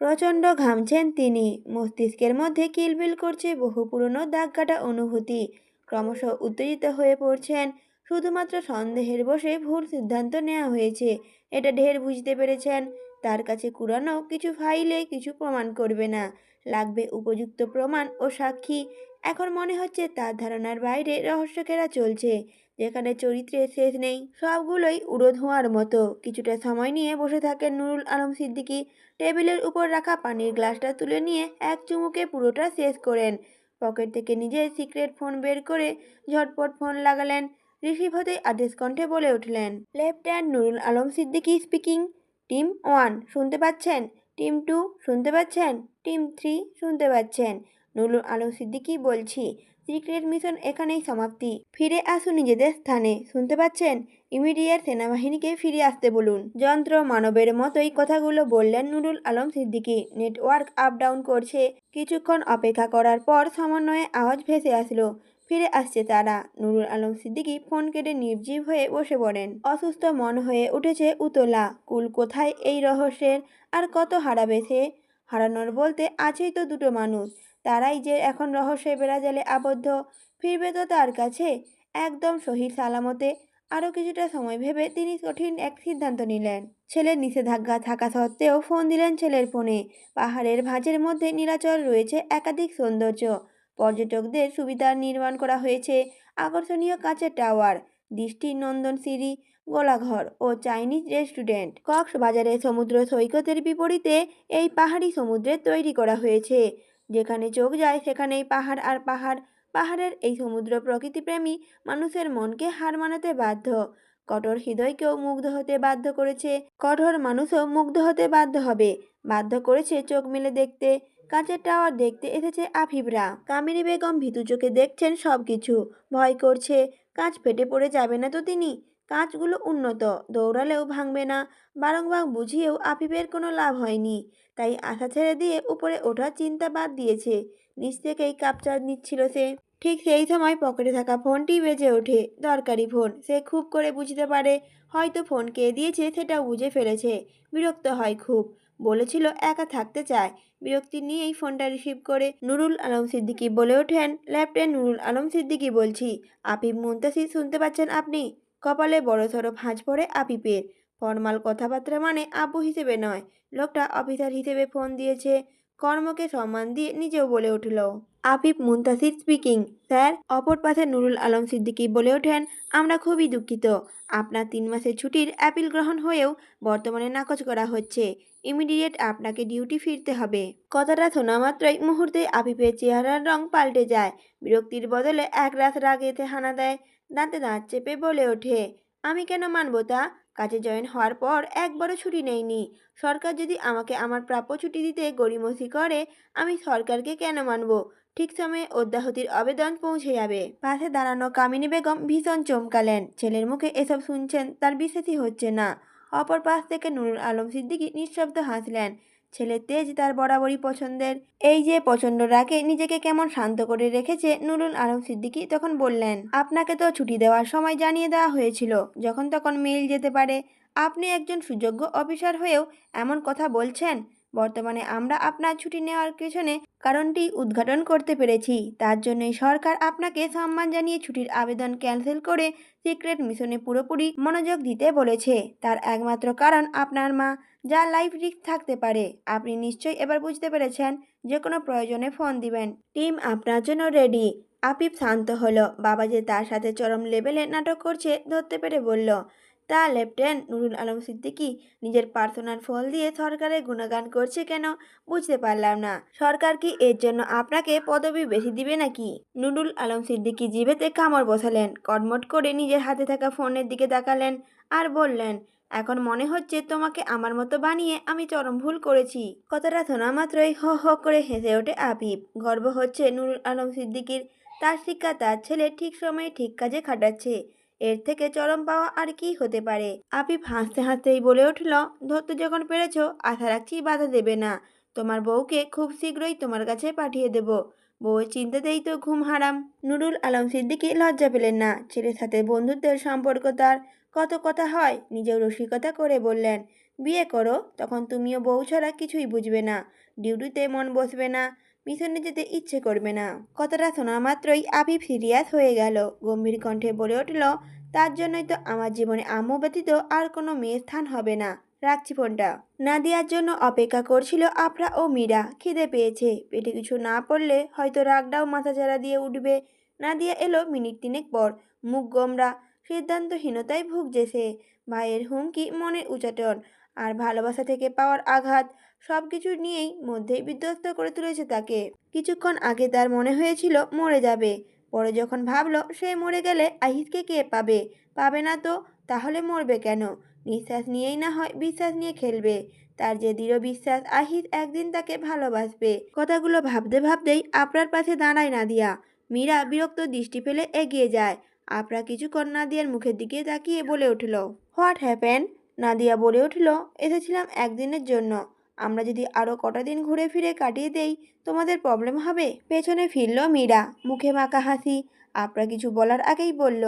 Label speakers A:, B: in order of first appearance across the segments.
A: প্রচণ্ড ঘামছেন তিনি। মস্তিষ্কের মধ্যে কিলবিল করছে বহু পুরনো দাগ কাটা অনুভূতি। ক্রমশ উত্তেজিত হয়ে পড়ছেন। শুধুমাত্র সন্দেহের বসে ভুল সিদ্ধান্ত নেওয়া হয়েছে। এটা ঢের বুঝতে পেরেছেন। তার কাছে কুরানো কিছু ফাইলে কিছু প্রমাণ করবে না। লাগবে উপযুক্ত প্রমাণ ও সাক্ষী। এখন মনে হচ্ছে তার ধারণার বাইরে রহস্যকেরা চলছে, যেখানে চরিত্রের শেষ নেই, সবগুলোই উড়ো ধোঁয়ার মতো। কিছুটা সময় নিয়ে বসে থাকেন নুরুল আলম সিদ্দিকি। টেবিলের উপর রাখা পানির গ্লাসটা তুলে নিয়ে এক চুমুকে পুরোটা শেষ করেন। পকেট থেকে নিজের সিক্রেট ফোন বের করে ঝটপট ফোন লাগালেন। রিসিভ হতেই আদেশ কণ্ঠে বলে উঠলেন left hand Nurul Alam Siddiqui speaking, team one, শুনতে পাচ্ছেন? টিম টু শুনতে পাচ্ছেন? টিম থ্রি শুনতে পাচ্ছেন। নুরুল আলম সিদ্দিকি বলছি, সিক্রেট মিশন এখানেই সমাপ্তি। ফিরে আসুন নিজেদের স্থানে। শুনতে পাচ্ছেন? ইমিডিয়েট সেনাবাহিনীকে ফিরে আসতে বলুন। যন্ত্র মানবের মতোই কথাগুলো বললেন Nurul Alam Siddiqui. Network up down করছে। কিছুক্ষণ অপেক্ষা করার পর সমন্বয়ে আওয়াজ ভেসে আসলো। ফিরে আসছে তারা। নুরুল আলম সিদ্দিকী ফোন কেটে নির্জীব হয়ে বসে পড়েন। অসুস্থ মন হয়ে উঠেছে উতলা। কুল কোথায় এই রহস্যের? আর কত হারাবে সে? হারানোর বলতে আছেই তো দুটো মানুষ। তারাই যে এখন রহস্যের বেড়াজালে আবদ্ধ, ফিরবে তো তার কাছে। একদম শহীদ সালামতে আরও কিছুটা সময় ভেবে তিনি কঠিন এক সিদ্ধান্ত নিলেন। ছেলের নিষেধাজ্ঞা থাকা সত্ত্বেও ফোন দিলেন ছেলের ফোনে। পাহাড়ের ভাঁজের মধ্যে নীলাচল রয়েছে একাধিক সৌন্দর্য। পর্যটকদের সুবিধার নির্মাণ করা হয়েছে। আকর্ষণীয় কাঁচের টাওয়ার দৃষ্টি নন্দন সিঁড়ি, গোলাঘর ও চাইনিজ রেস্টুরেন্ট। কক্সবাজারের সমুদ্র সৈকতের বিপরীতে এই পাহাড়ি সমুদ্রে তৈরি করা হয়েছে। যেখানে চোখ যায় সেখানেই পাহাড় আর পাহাড়। পাহাড়ের এই সমুদ্র প্রকৃতিপ্রেমী মানুষের মনকে হার মানাতে বাধ্য। কঠোর হৃদয়কেও মুগ্ধ হতে বাধ্য করেছে। কঠোর মানুষও মুগ্ধ হতে বাধ্য হবে। বাধ্য করেছে চোখ মেলে দেখতে। কাঁচের টাওয়ার দেখতে এসেছে আফিবরা কামিনী বেগম ভীতু চোখে দেখছেন সব কিছু ভয় করছে কাঁচ ফেটে পড়ে যাবে না তো তিনি? কাঁচগুলো উন্নত, দৌড়ালেও ভাঙবে না। বারংবার বুঝিয়েও আফিফের কোনো লাভ হয়নি। তাই আশা ছেড়ে দিয়ে উপরে ওঠার চিন্তা বাদ দিয়েছে। নিচ থেকেই কাপচার নিচ্ছিল সে। ঠিক সেই সময় পকেটে থাকা ফোনটি বেজে ওঠে। দরকারি ফোন, সে খুব করে বুঝতে পারে। হয়তো ফোন কে দিয়েছে সেটাও বুঝে ফেলেছে। বিরক্ত হয় খুব। বলেছিল একা থাকতে চায়। বিরক্তি নিয়েই ফোনটা রিসিভ করে নুরুল আলম সিদ্দিকী বলে ওঠেন ল্যাপটেন্ট নুরুল আলম সিদ্দিকী বলছি, আপিফ মুন্তাসির শুনতে পাচ্ছেন আপনি? কপালে বড়সড় ভাঁজ পড়ে আপিপের ফরমাল কথাবার্তা মানে আব্বু হিসেবে নয়, লোকটা অফিসার হিসেবে ফোন দিয়েছে, কর্মকে সম্মান দিয়ে নিজেও বলে উঠল। আফিফ মুন্তাসির স্পিকিং, স্যার, অপর পাশে নুরুল আলম সিদ্দিকী বলে ওঠেন, আমরা খুবই দুঃখিত। আপনার তিন মাসের ছুটির অ্যাপিল গ্রহণ হয়েও বর্তমানে নাকচ করা হচ্ছে। ইমিডিয়েট আপনাকে ডিউটি ফিরতে হবে। কথাটা শোনা মাত্রই মুহূর্তে আফিফের চেহারার রং পাল্টে যায়। বিরক্তির বদলে এক রাত রাগ এতে হানা দেয়, দাঁতে দাঁত চেপে বলে ওঠে, আমি কেন মানব তা? কাজে জয়েন হওয়ার পর একবারও ছুটি নেইনি। সরকার যদি আমাকে আমার প্রাপ্য ছুটি দিতে গড়িমসি করে, আমি সরকারকে কেন মানব? ঠিক সময়ে অদ্যাহতির আবেদন পৌঁছে যাবে। পাশে দাঁড়ানো কামিনী বেগম ভীষণ চমকালেন। ছেলের মুখে এসব শুনছেন তার বিশ্বাসই হচ্ছে না। অপর পাশ থেকে নুরুল আলম সিদ্দিকি নিঃশব্দ হাসলেন। ছেলে তেজ তার বরাবরই পছন্দের। এই যে প্রচণ্ড রাগে নিজেকে কেমন শান্ত করে রেখেছে নুরুল আলম সিদ্দিকি তখন বললেন, আপনাকে তো ছুটি দেওয়ার সময় জানিয়ে দেওয়া হয়েছিল। যখন তখন মেইল যেতে পারে। আপনি একজন সুযোগ্য অফিসার হয়েও এমন কথা বলছেন? বর্তমানে আমরা আপনার ছুটি নেওয়ার পেছনে কারণটি উদ্ঘাটন করতে পেরেছি। তার জন্যই সরকার আপনাকে সম্মান জানিয়ে ছুটির আবেদন ক্যান্সেল করে সিক্রেট মিশনে পুরোপুরি মনোযোগ দিতে বলেছে। তার একমাত্র কারণ আপনার মা যা লাইফ রিস্ক থাকতে পারে। আপনি নিশ্চয়ই এবার বুঝতে পেরেছেন যে কোনো প্রয়োজনে ফোন দিবেন। টিম আপনার জন্য রেডি। আপিফ শান্ত হলো। বাবা যে তার সাথে চরম লেভেলে নাটক করছে ধরতে পেরে বলল তা লেফটেন্যান্ট নুরুল আলম সিদ্দিকী নিজের পার্সোনাল ফল দিয়ে সরকারের গুণগান করছে কেন বুঝতে পারলাম না। সরকার কি এর জন্য আপনাকে পদবি বেশি দিবে নাকি? নুরুল আলম সিদ্দিকী জিভেতে কামড় বসালেন, কটমট করে নিজের হাতে থাকা ফোনের দিকে তাকালেন আর বললেন, এখন মনে হচ্ছে তোমাকে আমার মতো বানিয়ে আমি চরম ভুল করেছি। কথাটা শোনা মাত্রই হ হ করে হেসে ওঠে আপিফ গর্ব হচ্ছে নুরুল আলম সিদ্দিকীর, তার শিক্ষা তার ছেলে ঠিক সময়ে ঠিক কাজে খাটাচ্ছে। এর থেকে চরম পাওয়া আর কি হতে পারে। আপিফ হাসতে হাসতেই বলে উঠল, ধরতে যখন পেরেছ, আশা রাখছি বাধা দেবে না। তোমার বউকে খুব শীঘ্রই তোমার কাছে পাঠিয়ে দেব। বউয়ের চিন্তাতেই তো ঘুম হারাম। নুরুল আলম সিদ্দিকি লজ্জা পেলেন না। ছেলের সাথে বন্ধুত্বের সম্পর্ক তার কত কথা হয়, নিজেও রসিকতা করে বললেন, বিয়ে করো, তখন তুমিও বউ ছাড়া কিছুই বুঝবে না। ডিউটিতে মন বসবে না। মিশনে যেতে ইচ্ছে করবে না। কথাটা শোনা মাত্রই আবিব সিরিয়াস হয়ে গেল। গম্ভীর কণ্ঠে বলে উঠল, তার জন্যই তো আমার জীবনে আম্মু ব্যতীত আর কোনো মেয়ের স্থান হবে না। রাখছি ফোনটা। নাদিয়ার জন্য অপেক্ষা করছিল আফরা ও মীরা। খিদে পেয়েছে। পেটে কিছু না পড়লে হয়তো রাগটাও মাথাচাড়া দিয়ে উঠবে। নাদিয়া এলো মিনিট তিনেক পর। মুখ গোমরা, সিদ্ধান্তহীনতায় ভুগছে সে। ভাইয়ের হুমকি মনের উচাটন। আর ভালোবাসা থেকে পাওয়ার আঘাত। সব কিছু নিয়েই মধ্যেই বিধ্বস্ত করে তুলেছে তাকে। কিছুক্ষণ আগে তার মনে হয়েছিল মরে যাবে। পরে যখন ভাবলো, সে মরে গেলে আহিতকে কে পাবে? পাবে না তো, তাহলে মরবে কেন? নিঃশ্বাস নিয়েই না হয় বিশ্বাস নিয়ে খেলবে। তার যে দৃঢ় বিশ্বাস, আহিত একদিন তাকে ভালোবাসবে। কথাগুলো ভাবতে ভাবতেই আপনার পাশে দাঁড়ায় নাদিয়া। মীরা বিরক্ত দৃষ্টি ফেলে এগিয়ে যায়। আপরা কিছুক্ষণ নাদিয়ার মুখের দিকে তাকিয়ে বলে উঠল, হোয়াট হ্যাপেন? নাদিয়া বলে উঠল, এসেছিলাম একদিনের জন্য। আমরা যদি আরও কটা দিন ঘুরে ফিরে কাটিয়ে দেই, তোমাদের প্রবলেম হবে। পেছনে ফিরল মীরা। মুখে মাখা হাসি। আপরা কিছু বলার আগেই বলল,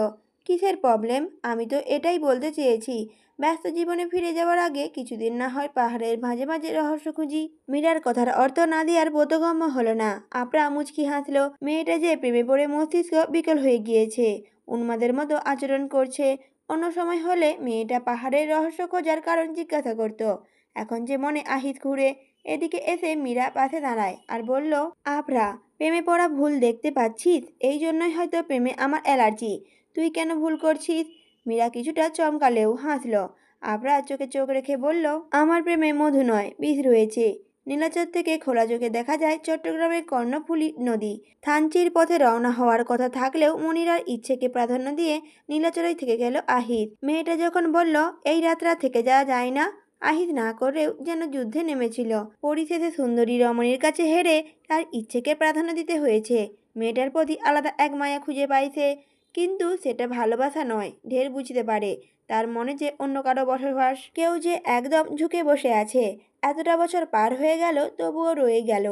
A: কিসের প্রবলেম আমি তো এটাই বলতে চেয়েছি। ব্যস্ত জীবনে ফিরে যাওয়ার আগে কিছুদিন না হয় পাহাড়ের মাঝে মাঝে রহস্য খুঁজি। মীরার কথার অর্থ নাদিয়ার বোধগম্য হলো না। আপরা মুচকি হাসলো, মেয়েটা যে প্রেমে পড়ে মস্তিষ্ক বিকল হয়ে গিয়েছে। উন্মাদের মতো আচরণ করছে। অন্য সময় হলে মেয়েটা পাহাড়ের রহস্য খোঁজার কারণ জিজ্ঞাসা করত। এখন যে মনে আহিত ঘুরে, এদিকে এসে মীরা পাশে দাঁড়ায় আর বলল, আপরা, প্রেমে পড়া ভুল দেখতে পাচ্ছিস? এই জন্যই হয়তো প্রেমে আমার অ্যালার্জি। তুই কেন ভুল করছিস? মীরা কিছুটা চমকালেও হাসল। আপরা চোখে চোখ রেখে বলল, আমার প্রেমে মধু নয়, বিষ রয়েছে। নীলাচর থেকে খোলা চোখে দেখা যায় চট্টগ্রামের কর্ণফুলী নদী। থানচির পথে রওনা হওয়ার কথা থাকলেও মনিরার ইচ্ছেকে প্রাধান্য দিয়ে নীলাচরাই থেকে গেল আহিত। মেয়েটা যখন বলল, এই রাতরা থেকে যাওয়া যায় না? আহিত না করেও যেন যুদ্ধে নেমেছিল। পরিশেষে সুন্দরী রমণীর কাছে হেরে তার ইচ্ছেকে প্রাধান্য দিতে হয়েছে। মেয়েটার প্রতি আলাদা এক মায়া খুঁজে পাইছে, কিন্তু সেটা ভালোবাসা নয়, ঢের বুঝতে পারে। তার মনে যে অন্য কারও বসবাস কেউ যে একদম ঝুঁকে বসে আছে। এতটা বছর পার হয়ে গেল, তবুও রয়ে গেল।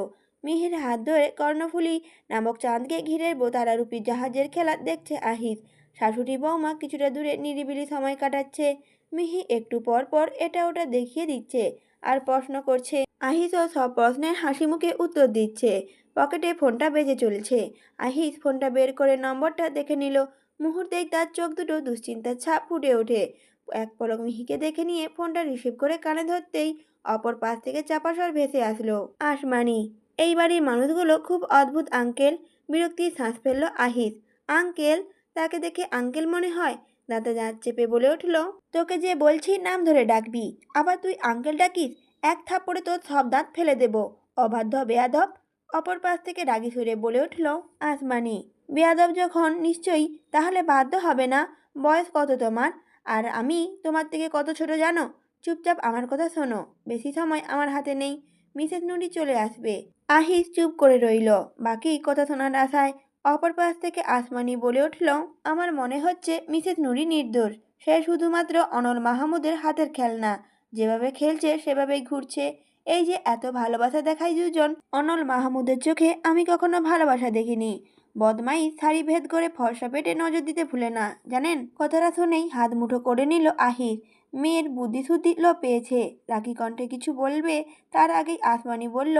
A: মিহির হাত ধরে কর্ণফুলী নামক চাঁদকে ঘিরে বোতারারূপী জাহাজের খেলা দেখছে আহিত। শাশুড়ি বৌমা কিছুটা দূরে নিরিবিলি সময় কাটাচ্ছে। মিহি একটু পর পর এটা ওটা দেখিয়ে দিচ্ছে আর প্রশ্ন করছে আহিসও সব প্রশ্নের হাসি মুখে উত্তর দিচ্ছে। পকেটে ফোনটা বেজে চলছে। আহিস ফোনটা বের করে নম্বরটা দেখে নিল। মুহূর্তেই তার চোখ দুটো দুশ্চিন্তার ছাপ ফুটে ওঠে। এক পলক মিহিকে দেখে নিয়ে ফোনটা রিসিভ করে কানে ধরতেই অপর পাশ থেকে চাপা স্বর ভেসে আসলো। আসমানি এই বাড়ির মানুষগুলো খুব অদ্ভুত, আঙ্কেল। বিরক্তির শ্বাস ফেলল আহিস। আঙ্কেল? তাকে দেখে আঙ্কেল মনে হয় দাঁতে দাঁত চেপে বলে উঠল, তোকে যে বলছি নাম ধরে ডাকবি, আবার তুই আঙ্কেল ডাকিস, এক থাপ্পড়ে তোর সব দাঁত ফেলে দেব। অবাধ্য, বেয়াদব, অপর পাশ থেকে রাগি সুরে বলে উঠল, আসমানি, বেয়াদব যখন, নিশ্চয়ই, তাহলে বাধ্য হবে না? বয়স কত তোমার? আর আমি, তোমার থেকে কত ছোট জানো? চুপচাপ আমার কথা শোনো, বেশি সময় আমার হাতে নেই। মিসেস নুরি চলে আসবে। আহিস চুপ করে রইল, বাকি কথা শোনার আশায় অপর পাশ থেকে আসমানি বলে উঠল, আমার মনে হচ্ছে মিসেস নুরি নির্দোষ। সে শুধুমাত্র অনল মাহমুদের হাতের খেলনা। যেভাবে খেলছে, সেভাবেই ঘুরছে। এই যে এত ভালোবাসা দেখায় দুজন অনল মাহমুদের চোখে, আমি কখনো ভালোবাসা দেখিনি। বদমাই শাড়ি ভেদ করে ফর্সা পেটে নজর দিতে ভুলে না। জানেন, কথাটা শুনেই হাত মুঠো করে নিল আহির। মেয়ের বুদ্ধিশুদ্ধি লো পেয়েছে। রাখি কণ্ঠে কিছু বলবে, তার আগেই আসমানি বলল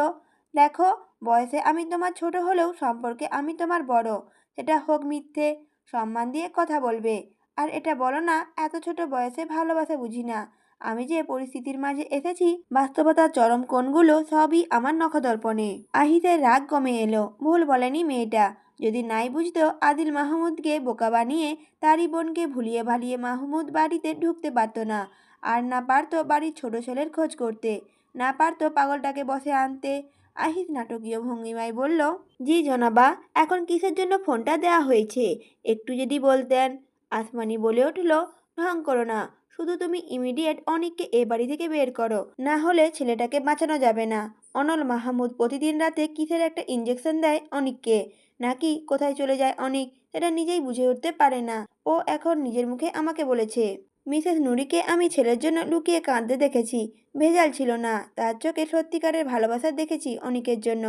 A: দেখো, বয়সে আমি তোমার ছোট হলেও সম্পর্কে আমি তোমার বড়। সেটা হোক মিথ্যে, সম্মান দিয়ে কথা বলবে। আর এটা বলো না, এত ছোট বয়সে ভালোবাসা বুঝি না। আমি যে পরিস্থিতির মাঝে এসেছি, বাস্তবতার চরম কোণগুলো সবই আমার নখদর্পণে। আহিতের রাগ কমে এলো। ভুল বলেনি মেয়েটা। যদি নাই বুঝতো, আদিল মাহমুদকে বোকা বানিয়ে তারই বোনকে ভুলিয়ে ভালিয়ে মাহমুদ বাড়িতে ঢুকতে পারতো না। আর না পারতো বাড়ির ছোট ছেলের খোঁজ করতে। না পারতো পাগলটাকে বসে আনতে। আহিত নাটকীয় ভঙ্গিমায় বলল, জি জনাবা, এখন কিসের জন্য ফোনটা দেয়া হয়েছে? একটু যদি বলতেন। আসমানি বলে উঠল ঢং করো না, শুধু তুমি ইমিডিয়েট অনিককে এ বাড়ি থেকে বের করো, না হলে ছেলেটাকে বাঁচানো যাবে না। অনল মাহমুদ প্রতিদিন রাতে কিসের একটা ইঞ্জেকশন দেয় অনিককে? নাকি কোথায় চলে যায় অনিক? সেটা নিজেই বুঝে উঠতে পারে না। ও এখন নিজের মুখে আমাকে বলেছে। মিসেস নুরিকে আমি ছেলের জন্য লুকিয়ে কাঁদতে দেখেছি। ভেজাল ছিল না। তার চোখে সত্যিকারের ভালোবাসা দেখেছি অনিকের জন্য।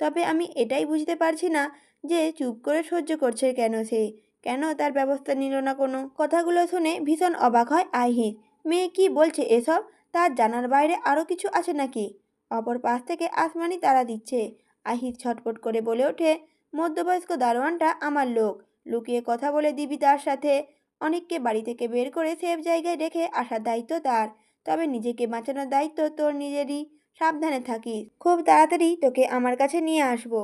A: তবে আমি এটাই বুঝতে পারছি না যে চুপ করে সহ্য করছে কেন সে। কেন তার ব্যবস্থা নিল না কোনো? কথাগুলো শুনে ভীষণ অবাক হয় আহির মেয়ে কি বলছে এসব? তার জানার বাইরে আরও কিছু আছে নাকি? অপর পাশ থেকে আসমানি তারা দিচ্ছে। আহিত ছটপট করে বলে ওঠে, মধ্যবয়স্ক দারোয়ানটা আমার লোক। লুকিয়ে কথা বলে দিবি তার সাথে। অনেককে বাড়ি থেকে বের করে সেফ জায়গায় রেখে আসার দায়িত্ব তার। তবে নিজেকে বাঁচানোর দায়িত্ব তোর নিজেরই। সাবধানে থাকিস। খুব তাড়াতাড়ি তোকে আমার কাছে নিয়ে আসব।